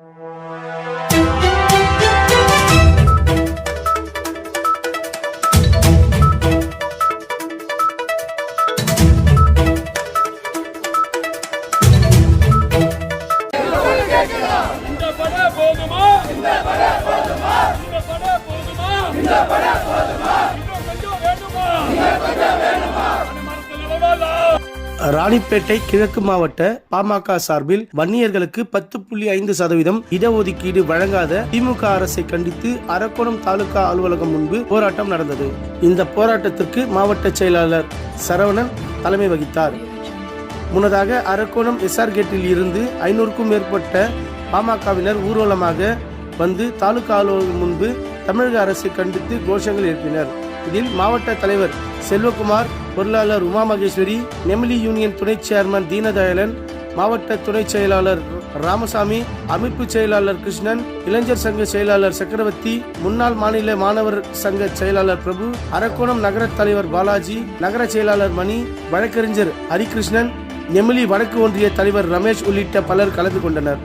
இந்த ராணிப்பேட்டை கிழக்கு மாவட்ட பாமக சார்பில் வன்னியர்களுக்கு பத்து புள்ளி ஐந்து சதவீதம் இடஒதுக்கீடு வழங்காத திமுக அரசை கண்டித்து அரக்கோணம் தாலுகா அலுவலகம் முன்பு போராட்டம் நடந்தது. இந்த போராட்டத்திற்கு மாவட்ட செயலாளர் சரவணன் தலைமை வகித்தார். முன்னதாக அரக்கோணம் எஸ்ஆர் கேட்டில் இருந்து ஐநூறுக்கும் மேற்பட்ட பாமகவினர் ஊர்வலமாக வந்து தாலுகா அலுவலகம் முன்பு தமிழக அரசை கண்டித்து கோஷங்கள் எழுப்பினர். இதில் மாவட்ட தலைவர் செல்வகுமார் பொருளாளர் உமா மகேஸ்வரி நெமிலி யூனியன் துணை சேர்மன் தீனதயாளன் மாவட்ட துணை செயலாளர் ராமசாமி அமைப்பு செயலாளர் கிருஷ்ணன் இளைஞர் சங்க செயலாளர் சக்கரவர்த்தி முன்னாள் மாநில மாணவர் சங்க செயலாளர் பிரபு அரக்கோணம் நகர தலைவர் பாலாஜி நகர செயலாளர் மணி வழக்கறிஞர் ஹரிகிருஷ்ணன் நெமிலி வடக்கு ஒன்றிய தலைவர் ரமேஷ் உள்ளிட்ட பலர் கலந்து கொண்டனர்.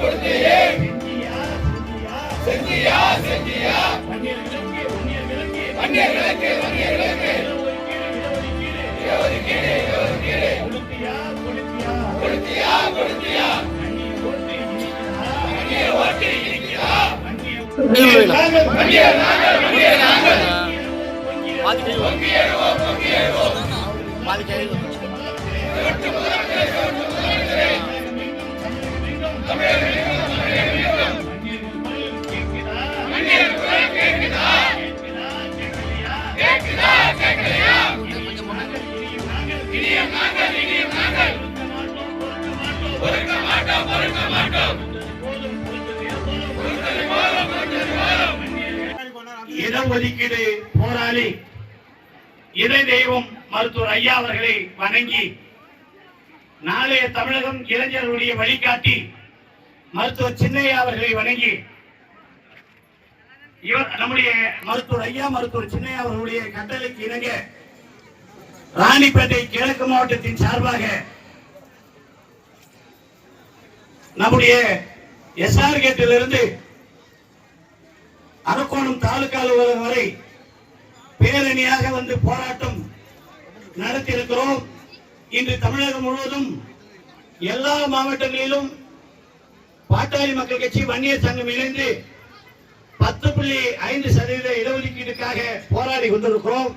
கொடுத்தியே செஞ்சியா செஞ்சியா செஞ்சியா செஞ்சியா இடஒதுக்கீடு இடஒதுக்கீடு கொடுத்தியா கொடுத்தியா ஓட்டு இருக்கிறா நாங்கள் இடஒதுக்கீடு போராளி இறை தெய்வம் மருத்துவர் ஐயா அவர்களை வணங்கி நாளைய தமிழகம் இளைஞர்களுடைய வழிகாட்டி மருத்துவர் சின்னையா அவர்களை வணங்கி இவர் நம்முடைய மருத்துவர் ஐயா மருத்துவர் சின்னையா அவர்களுடைய கட்டளைக்கு இணங்க ராணிப்பேட்டை கிழக்கு மாவட்டத்தின் சார்பாக நம்முடைய எஸ்ஆர் கேட்டிலிருந்து அரக்கோணம் தாலுகா அலுவலகம் வரை பேரணியாக வந்து போராட்டம் நடத்தியிருக்கிறோம். இன்று தமிழகம் முழுவதும் எல்லா மாவட்டங்களிலும் பாட்டாளி மக்கள் கட்சி வன்னியர் சங்கம் இணைந்து பத்து புள்ளி ஐந்து சதவீத இடஒதுக்கீடுக்காக போராடி கொண்டிருக்கிறோம்.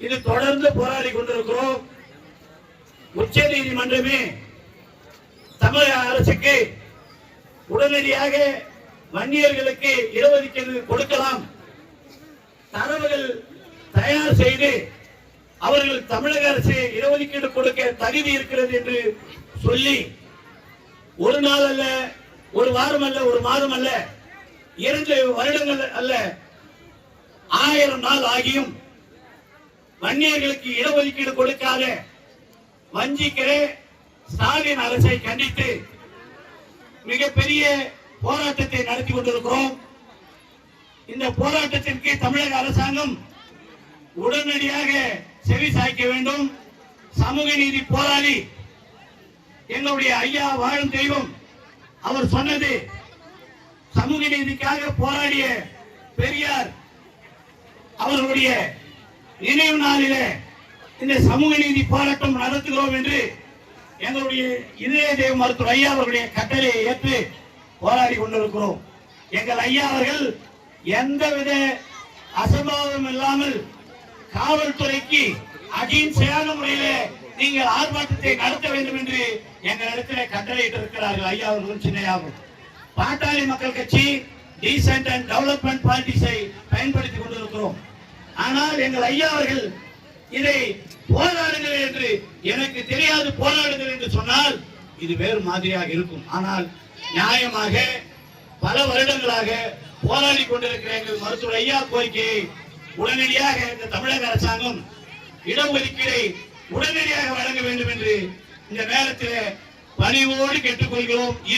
இது தொடர்ந்து போராடி கொண்டிருக்கிறோம். உச்ச நீதிமன்றமே தமிழக அரசுக்கு உடனடியாக வன்னியர்களுக்கு இடஒதுக்கீடு கொடுக்கலாம். தரவுகள் தயார் செய்து அவர்கள் தமிழக அரசு இடஒதுக்கீடு கொடுக்க தகுதி இருக்கிறது என்று சொல்லி ஒரு நாள் அல்ல ஒரு வாரம் அல்ல ஒரு மாதம் அல்ல. இரண்டு வருடங்கள் அல்ல. ஆயிரம் நாள் ஆகியும் வன்னியர்களுக்கு இடஒதுக்கீடு கொடுக்காத வஞ்சிக்கிற ஸ்டாலின் அரசை கண்டித்து மிகப்பெரிய போராட்டத்தை நடத்தி கொண்டிருக்கிறோம். இந்த போராட்டத்திற்கு தமிழக அரசாங்கம் உடனடியாக செவி சாய்க்க வேண்டும். சமூக நீதி போராளி எங்களுடைய ஐயா வாழும் தெய்வம். அவர் சொன்னது சமூக நீதிக்காக போராடிய பெரியார் அவர்களுடைய நினைவு நாளிலே இந்த சமூக நீதி போராட்டம் நடத்துகிறோம் என்று எங்களுடைய இதய தெய்வ மருத்துவர் ஐயா அவர்களுடைய கட்டளையை ஏற்று போராடி கொண்டிருக்கிறோம். எங்கள் ஐயா அவர்கள் எந்தவித அசம்பாவிதம் இல்லாமல் காவல்துறைக்கு அகிம்சையான முறையிலே நீங்கள் ஆர்ப்பாட்டத்தை நடத்த வேண்டும் என்று எங்களிடத்தில் கட்டளையிட்டு இருக்கிறார்கள் ஐயா அவர்களும் சின்னையாவும் பாட்டாளி மக்கள் கட்சி டீசென்ட் அண்ட் டெவலப்மெண்ட் பாலிட்டிக்ஸை பயன்படுத்திக் கொண்டிருக்கிறோம். ஆனால் எங்கள் ஐயா அவர்கள் இதை போராடுங்கள் என்று எனக்கு தெரியாது போராடுங்கள் என்று சொன்னால் இது வேறு மாதிரியாக இருக்கும். ஆனால் நியாயமாக பல வருடங்களாக போராடி கொண்டிருக்கிற எங்கள் மருத்துவர் ஐயா கோரிக்கையை உடனடியாக இந்த தமிழக அரசாங்கம் இடஒதுக்கீடை உடனடியாக வழங்க வேண்டும் என்று இந்த நேரத்தில் பணிவோடு கேட்டுக்கொள்கிறோம்.